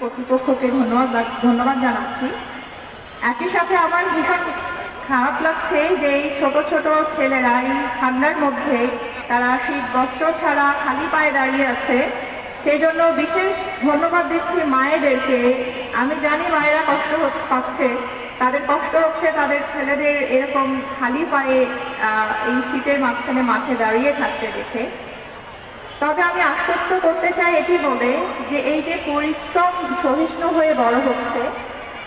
কর্তৃপক্ষকে ধন্যবাদ ধন্যবাদ জানাচ্ছি। একই সাথে আমার ভীষণ খারাপ লাগছে যে এই ছোট ছোট ছেলেরা এই ঠান্ডার মধ্যে তারা শীত বস্ত্র ছাড়া খালি পায়ে দাঁড়িয়ে আছে। সেই জন্য বিশেষ ধন্যবাদ দিচ্ছি মায়েদেরকে। আমি জানি মায়েরা কষ্ট পাচ্ছে। তাদের কষ্ট হচ্ছে তাদের ছেলেদের এরকম খালি পায়ে এই শীতের মাঝখানে মাঠে দাঁড়িয়ে থাকতে দেখে। তবে আমি আশ্বস্ত করতে চাই এটি বলে যে এই যে পরিশ্রম সহিষ্ণু হয়ে বড় হচ্ছে,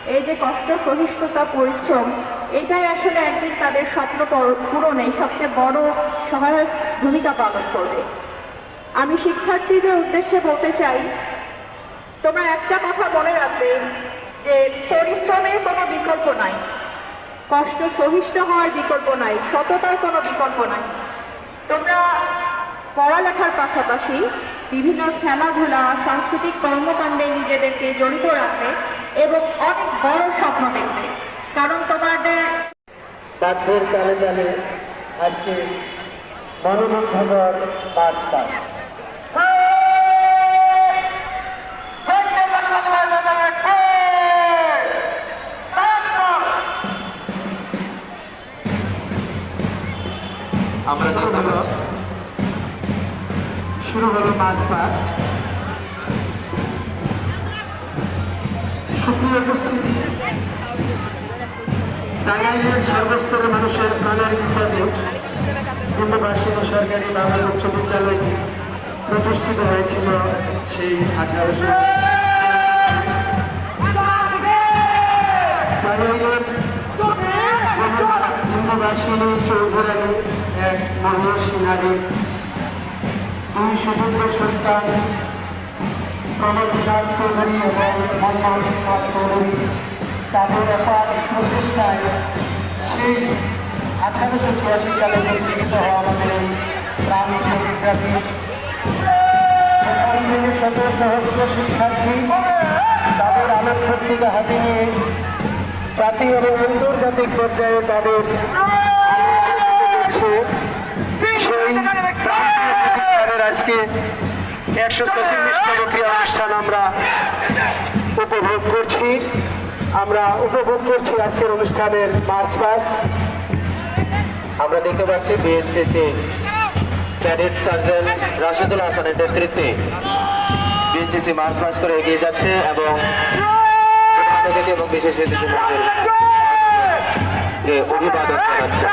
এই যে কষ্ট সহিষ্ণুতা, পরিশ্রম, এটাই আসলে একদিন তাদের স্বপ্ন পর- পূরণে সবচেয়ে বড় সহায়ক ভূমিকা পালন করবে। আমি শিক্ষার্থীদের উদ্দেশ্যে বলতে চাই, তোমরা একটা কথা মনে রাখবে যে পরিশ্রমের কোনো বিকল্প নাই, কষ্ট সহিষ্ণু হওয়ার বিকল্প নাই, সততার কোনো বিকল্প নাই। তোমরা পড়ালেখার পাশাপাশি বিভিন্ন খেলাধুলা সাংস্কৃতিক কর্মকাণ্ডে নিজেদেরকে জড়িত রাখবে এবং অনেক বড় স্বপ্ন দেখবে কারণ তোমাদের বাধ্যের তালে তালে আজকে মনোমুগ্ধকর পাঠ আমরা তো মাস সুপ্রিয় উপস্থিতি, টাঙ্গাইলের সর্বস্তরের মানুষের প্রাণের বিপদে পূর্ণবার্ষিক সরকারি বাংলা উচ্চ বিদ্যালয়টি প্রতিষ্ঠিত হয়েছিল সেই আঠারোশো পূর্ণবাসিনী চৌধুরানী এক মহিষী নারী। দুই সুযোগ্য সন্তান প্রণবিনাথ চৌধুরী এবং মন্মোহন চৌধুরী তাদের অপার প্রচেষ্টায় সেই আঠারোশো ছিয়াশি সালে প্রতিষ্ঠিত হওয়া আমাদের এই প্রাণীয় বিদ্যাপীঠ সেখান শত সহস্র শিক্ষার্থী তাদের আলোকশক্তিকে হাতে নিয়ে এবং আন্তর্জাতিক পর্যায়ে তাদের সেই প্রাণীয় আজকে একশো ছেচল্লিশতম ক্রিয়া অনুষ্ঠান আমরা উপভোগ করছি। আমরা উপভোগ করছি আজকের অনুষ্ঠানের মার্চ পাস্ট আমরা দেখতে পাচ্ছি বিএনসিসি ক্যাডেট সার্জেন্ট রাশেদুল হাসানের নেতৃত্বে বিএনসিসি মার্চ পাস করে এগিয়ে যাচ্ছে এবং এবং বিশেষ অভিবাদন জানাচ্ছে।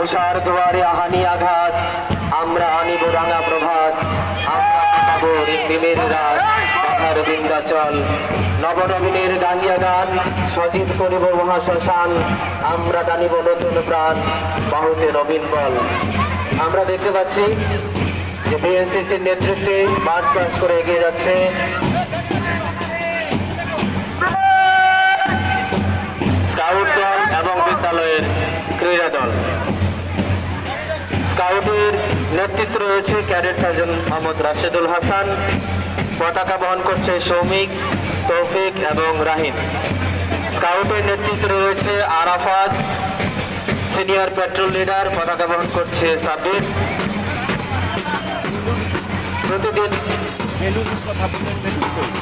ওষার দুয়ারে আহানি আঘাত। আমরা আনিব রাঙা প্রভাত, আমরা কাটাবো রিমবিমের রাত কথার বিন্দাচল নবনবীনের গাহিয়া গান, সজীব করিব মহাশ্মশান, আমরা টানিব নতুন প্রাণ, বাহুতে নবীন বল। আমরা দেখতে পাচ্ছি যে বিএনসিসির নেতৃত্বে মার্চ পাস করে এগিয়ে যাচ্ছে। স্কাউট দল এবং বিদ্যালয়ের ক্রীড়া দল। স্কাউটের নেতৃত্ব রয়েছে ক্যাডেট সার্জন মোহাম্মদ রাশেদুল হাসান। পতাকা বহন করছে সৌমিক, তৌফিক এবং রাহিম। স্কাউটের নেতৃত্ব রয়েছে আরাফাত, সিনিয়র পেট্রোল লিডার, পতাকা বহন করছে সাবির প্রতিদিন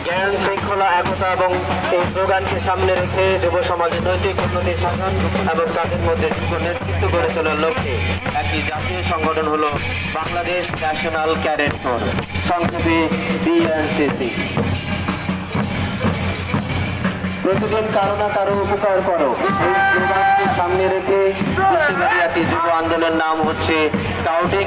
জ্ঞান শৃঙ্খলা, একতা এবং এই স্লোগানকে সামনে রেখে যুব সমাজের নৈতিক উন্নতি সাধন এবং তাদের মধ্যে নেতৃত্ব গড়ে তোলার লক্ষ্যে একটি জাতীয় সংগঠন হলো বাংলাদেশ ন্যাশনাল ক্যাডেট ফোর সংক্ষেপে বিএনসিসি। প্রতিদিন কারও না কারও উপকার করো। সামনে রেখে বিশ্বব্যাপী যুব আন্দোলনের নাম হচ্ছে স্কাউটিং।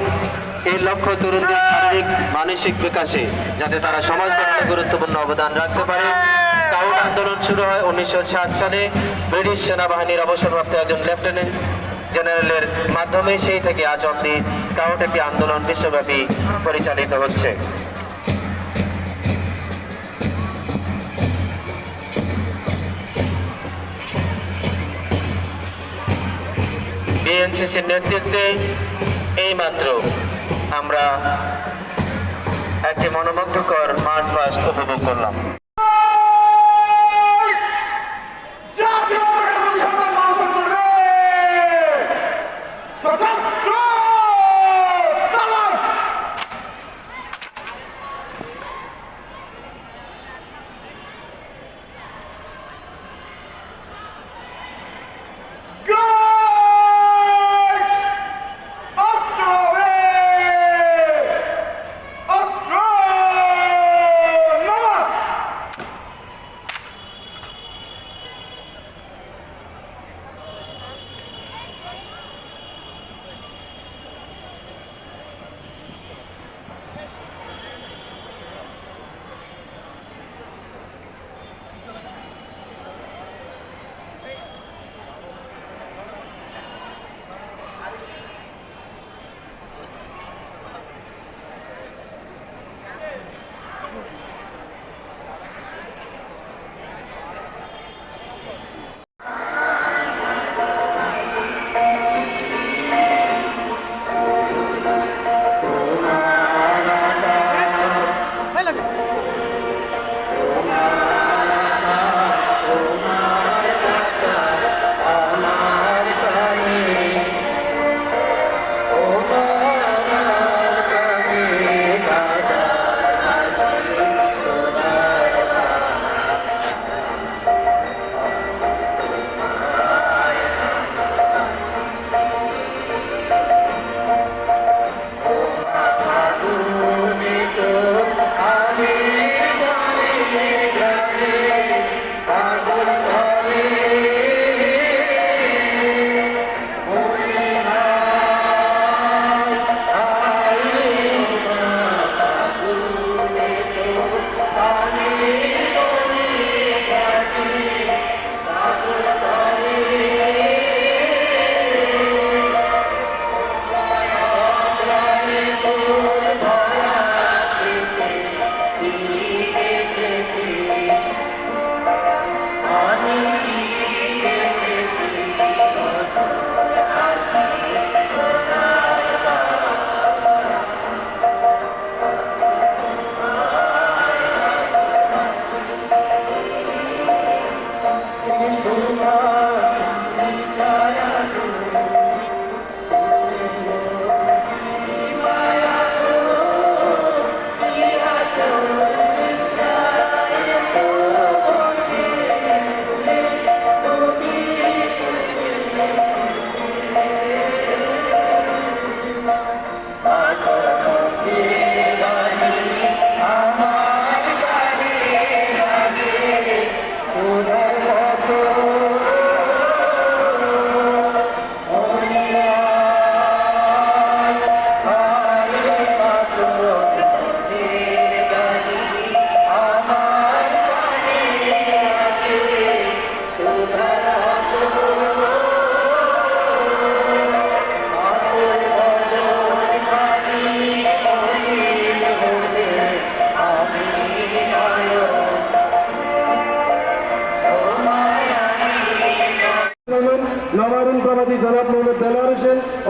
এই লক্ষ্য তরুণদের শারীরিক, মানসিক বিকাশে যাতে তারা সমাজ গঠনে গুরুত্বপূর্ণ অবদান রাখতে পারে। স্কাউট আন্দোলন শুরু হয় উনিশশো সাত সালে। ব্রিটিশ সেনাবাহিনীর অবসরপ্রাপ্ত একজন লেফটেন্যান্ট জেনারেলের মাধ্যমে সেই থেকে আজ অব্দি স্কাউট একটি আন্দোলন বিশ্বব্যাপী পরিচালিত হচ্ছে। বিএনসিসির নেতৃত্বে এইমাত্র আমরা একটি মনোমুগ্ধকর মার্চ পাস্ট উপভোগ করলাম।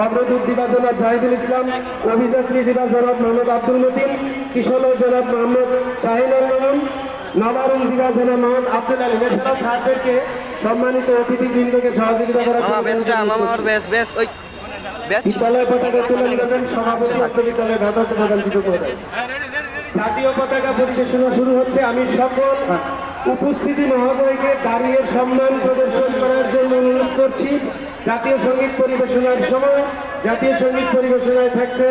অগ্রদূত দিবা জনাব জাহিদুল ইসলাম অভিযাত্রী দিবা জনাব মোহাম্মদ আব্দুল মতিন কিশোর জনাব মোহাম্মদ শাহিনুর মামুন নবারুল দিবা জনাব মোহাম্মদ আব্দুল আলী এছাড়াও ছাত্রদেরকে সম্মানিত অতিথিবৃন্দকে সহযোগিতা করার অনুরোধ করছি। বিদ্যালয় পতাকা তুলে নেবেন সভাপতি প্রধান শিক্ষক মহোদয়। জাতীয় পতাকা পরিবেশনা শুরু হচ্ছে আমি সকল উপস্থিতি মহোদয়কে দাঁড়িয়ে সম্মান প্রদর্শন করার জন্য অনুরোধ করছি জাতীয় সংগীত পরিবেশনার সময়, জাতীয় সংগীত পরিবেশনায় থাকছে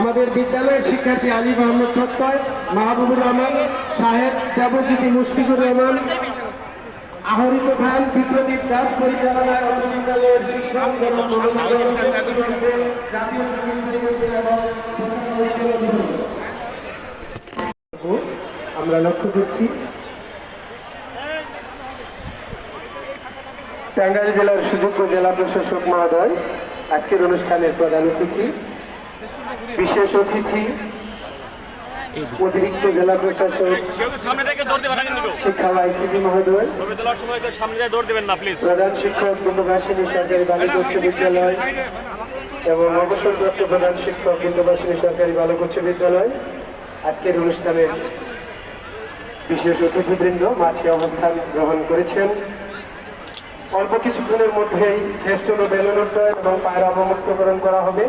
আমাদের বিদ্যালয়ের শিক্ষার্থী আলী মোহাম্মদ প্রত্যয় মাহবুবুর রহমান, সাহেব দেবজ্যোতি মুশফিকুর রহমান, আহরিত খান, বিপ্রদীপ দাস পরিচালনায় বিদ্যালয়ের আমরা লক্ষ্য করছি টাঙ্গাইল জেলার সুযোগ্য জেলা প্রশাসক মহোদয়, আজকের অনুষ্ঠানের প্রধান অতিথি, বিশেষ অতিথি, অতিরিক্ত জেলা প্রশাসক, শিক্ষা আইসিটি মহোদয়, প্রধান শিক্ষক বন্ধুবাসিনী সরকারি বালিকা উচ্চ বিদ্যালয় এবং অবসরপ্রাপ্ত প্রধান শিক্ষক বন্ধুবাসিনী সরকারি বালক উচ্চ বিদ্যালয়। আজকের অনুষ্ঠানের বিশেষ অতিথিবৃন্দ মাঝে অবস্থান গ্রহণ করেছেন। অল্প কিছুক্ষণের মধ্যেই ফেস্টন ও বেলুন এবং পায়রা অবমুক্তকরণ করা হবে।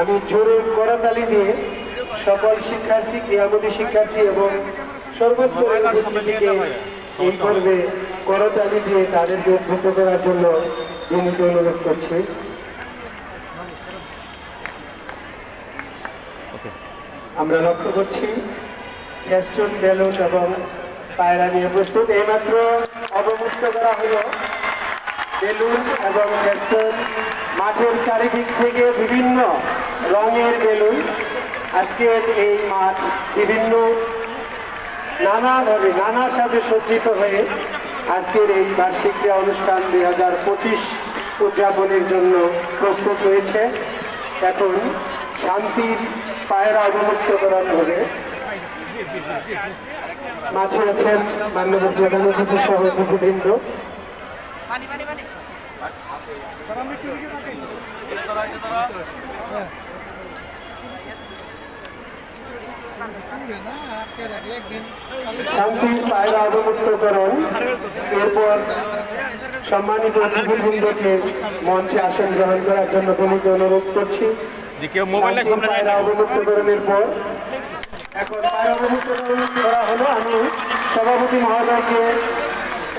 আমি জোরে করতালি দিয়ে সকল শিক্ষার্থী ক্রিয়ামতী শিক্ষার্থী এবং উপস্থিতিকে এই পর্বে করতালি দিয়ে তাদেরকে উদ্বুদ্ধ করার জন্য বিনীত অনুরোধ করছি। আমরা লক্ষ্য করছি ফেস্টুন বেলুন এবং পায়রা নিয়ে প্রস্তুত। এইমাত্র অবমুক্ত করা হলো। বেলুন এবং ফেস্টুন মাঠের চারিদিক থেকে বিভিন্ন রঙের বেলুন। আজকের এই মাঠ বিভিন্ন নানাভাবে নানা সাজে সজ্জিত হয়ে আজকের এই বার্ষিক ক্রীড়া অনুষ্ঠান দুই হাজার পঁচিশ উদযাপনের জন্য প্রস্তুত হয়েছে। এখন শান্তির পায়রা অবমুক্ত করার পরে মাঝে আছেন মান্যবর প্রধান অতিথি শান্তির পায়রা অবমুক্তকরণ এরপর সম্মানিত অতিথিবৃন্দকে মঞ্চে আসন গ্রহণ করার জন্য তোমাকে অনুরোধ করছি। সামনে পর। এখন পায়রা অবমুক্তকরণ করা হলো। আমি সভাপতি মহোদয়কে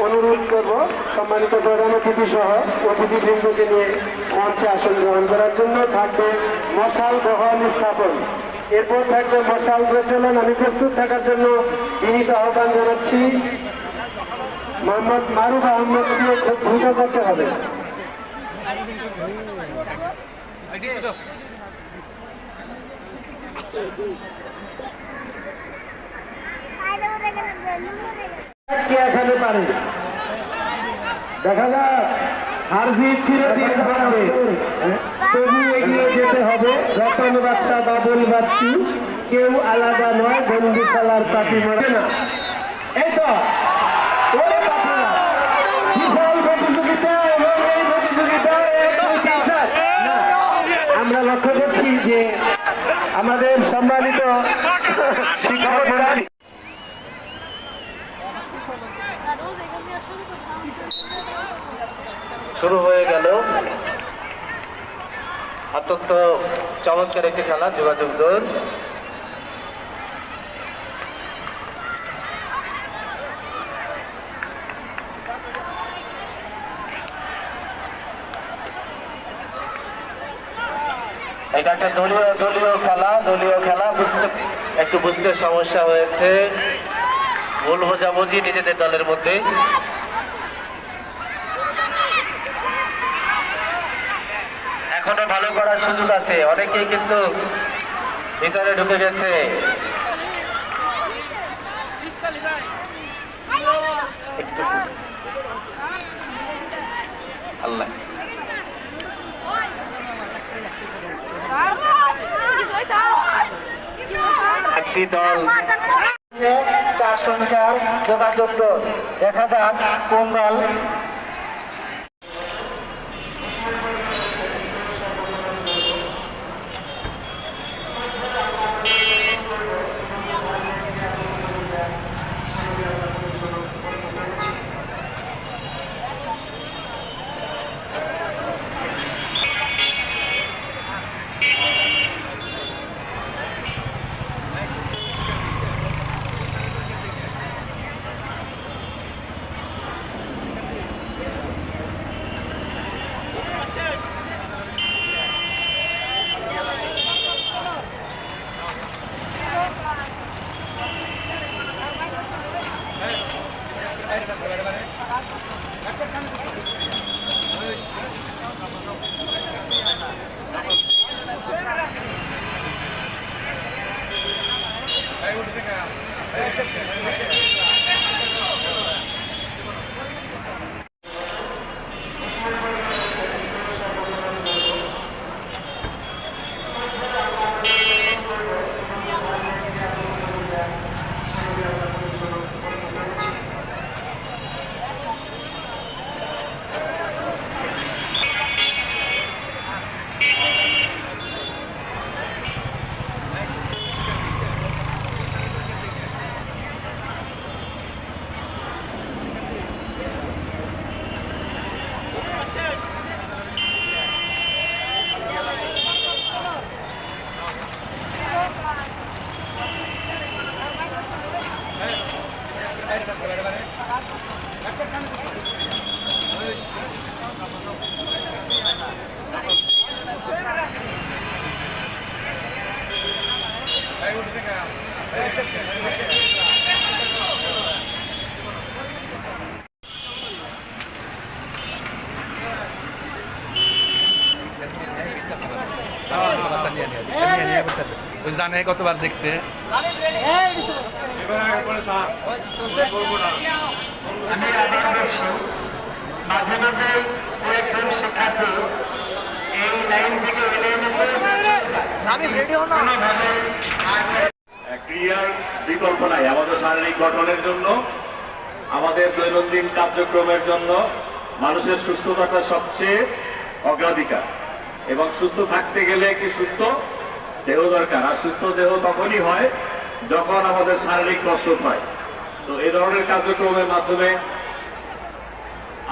অনুরোধ করব সম্মানিত প্রধান অতিথি সহ অতিথিবৃন্দকে নিয়ে মঞ্চে আসন গ্রহণ করার জন্য থাকবে মশাল গ্রহণ স্থাপন। এরপর থাকবে মশাল প্রচলন। আমি প্রস্তুত থাকার জন্য বিনীত আহ্বান জানাচ্ছি। মোহাম্মদ মারুফ আহমদকে খুব দ্রুত করতে হবে। দেখা যাক থাকবে তবু এগিয়ে যেতে হবে রতন বাচ্চা বাবুল কেউ আলাদা নয় বন্দি খেলার পাখি মরে না এই তো আমরা লক্ষ্য করছি যে আমাদের সম্মানিত শিক্ষক মন্ডলী রোজ এখান থেকে শুরু হয়ে গেল। অত্যন্ত চমৎকার একটি খেলা, যোগাযোগ দৌড় এটা একটা দলীয় দলীয় খেলা দলীয় খেলা। বুঝতে একটু বুঝতে সমস্যা হয়েছে। ভুল বোঝাবুঝি নিজেদের দলের মধ্যে। এখনও ভালো করার সুযোগ আছে। অনেকেই কিন্তু ভিতরে ঢুকে গেছে। একটি দল চার সংখ্যার যোগাযোগ। দেখা যাক কোন দল জানে, কতবার দেখছে। মাঝে মাঝে শিক্ষার্থী ক্রিয়ার বিকল্প নাই, আমাদের শারীরিক গঠনের জন্য, আমাদের দৈনন্দিন কার্যক্রমের জন্য মানুষের সুস্থতাটা সবচেয়ে অগ্রাধিকার। এবং সুস্থ থাকতে গেলে কি সুস্থ? দেহ দরকার, আর সুস্থ দেহ তখনই হয় যখন আমাদের শারীরিক কসরত হয়। তো এই ধরনের কার্যক্রমের মাধ্যমে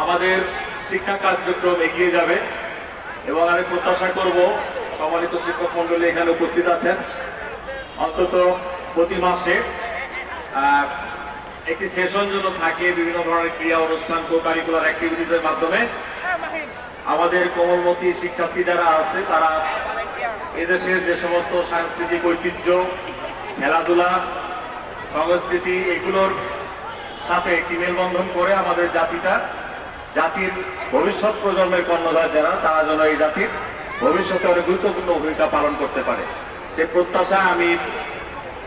আমাদের শিক্ষা কার্যক্রম এগিয়ে যাবে এবং আমি প্রত্যাশা করব, সম্মানিত শিক্ষক মন্ডলী এখানে উপস্থিত আছেন। অন্তত প্রতি মাসে একটি সেশন যেন থাকে, বিভিন্ন ধরনের ক্রিয়া অনুষ্ঠান কো কারিকুলার অ্যাক্টিভিটিসের মাধ্যমে। আমাদের কোমলমতি শিক্ষার্থী যারা আছে, তারা এদেশের যে সমস্ত সাংস্কৃতিক ঐতিহ্য, খেলাধুলা, সংস্কৃতি, এগুলোর সাথে একটি মেলবন্ধন করে আমাদের জাতিটা, জাতির ভবিষ্যৎ প্রজন্মের কর্ণধার যারা, তারা যেন এই জাতির ভবিষ্যতে অনেক গুরুত্বপূর্ণ ভূমিকা পালন করতে পারে। সে প্রত্যাশা আমি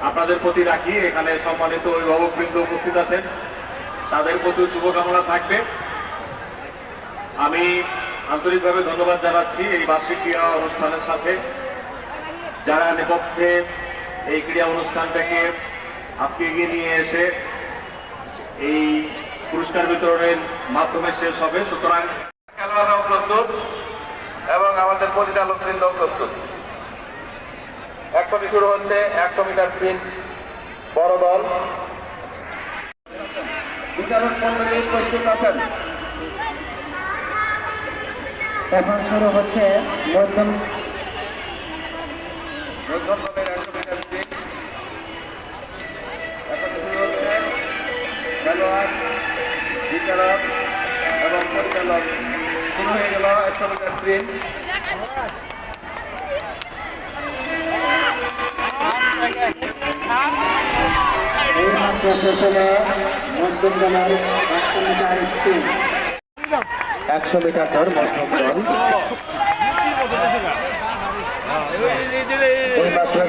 আপনাদের প্রতি রাখি। এখানে সম্মানিত অভিভাবকবৃন্দ উপস্থিত আছেন। তাদের প্রতি শুভকামনা থাকবে। আমি আন্তরিকভাবে ধন্যবাদ জানাচ্ছি এই বার্ষিক ক্রীড়া অনুষ্ঠানের সাথে। যারা নেপথ্যে এই ক্রীড়া অনুষ্ঠানটাকে আজকে এগিয়ে নিয়ে এসে এই পুরস্কার বিতরণের মাধ্যমে শেষ হবে। সুতরাং খেলোয়াড়রাও প্রস্তুত এবং আমাদের পরিচালক বৃন্দ প্রস্তুত এখনই শুরু হচ্ছে, একশো মিটার স্প্রিন্ট বড় দল। প্রস্তুত আছেন। এখন শুরু হচ্ছে মধ্যম দলের একশো মিটার এখন শুরু হচ্ছে খেলোয়াড় বিচারক মধ্যম দল এই মাত্র শেষ হলো সন্তোষ শেখ দিবা হাউজের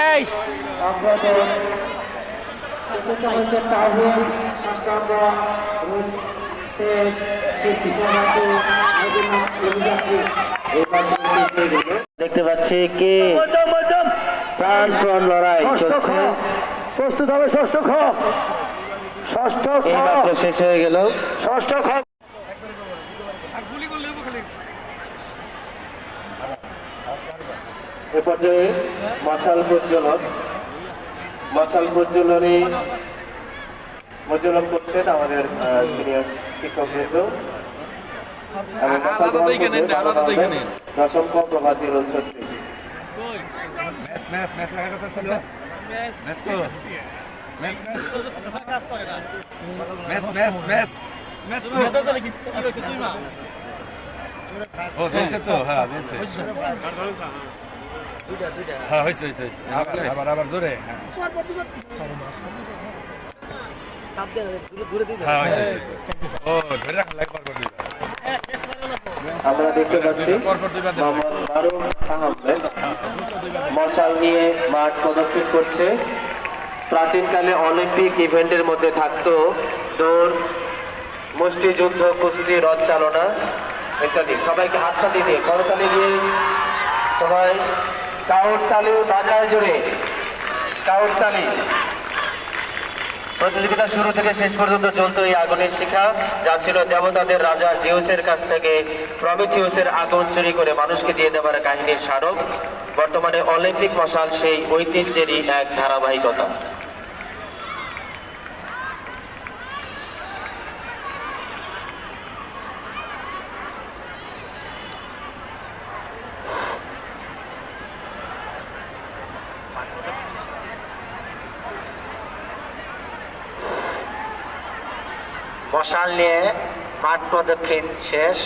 এই! দেখতে পাচ্ছি কি? প্রাণপণ লড়াই চলছে। প্রস্তুত হবে ষষ্ঠ খ। ষষ্ঠ খ। শেষ হয়ে গেল। ষষ্ঠ খ। এ পর্যায়ে মাসাল প্রজ্বলন। মাসাল প্রজ্বলনে প্রজ্বলন করছেন আমাদের সিনিয়র শিক্ষক নেন। অসংখ্য প্রভাতী রোল ছত্রিশ ও তো হ্যাঁ হ্যাঁ হয়েছে হয়েছে। আবার আবার জোরে হ্যাঁ। হ্যাঁ আমরা দেখতে পাচ্ছি আহমেদ মশাল নিয়ে মাঠ প্রদক্ষিণ করছে। প্রাচীনকালে অলিম্পিক ইভেন্টের মধ্যে থাকতো দৌড় মুষ্টিযুদ্ধ কুস্তি রথ চালনা ইত্যাদি। সবাইকে হাততালি দিয়ে করতালি দিয়ে সবাই জুড়ে। প্রতিযোগিতা শুরু থেকে শেষ পর্যন্ত চলতো এই আগুনের শিখা, যা ছিল দেবতাদের রাজা জিউসের কাছ থেকে প্রমিথিউসের আগুন চুরি করে মানুষকে দিয়ে দেবার কাহিনীর স্মারক। বর্তমানে অলিম্পিক মশাল সেই ঐতিহ্যেরই এক ধারাবাহিকতা। মশাল নিয়ে মাঠ প্রদক্ষিণ শেষ।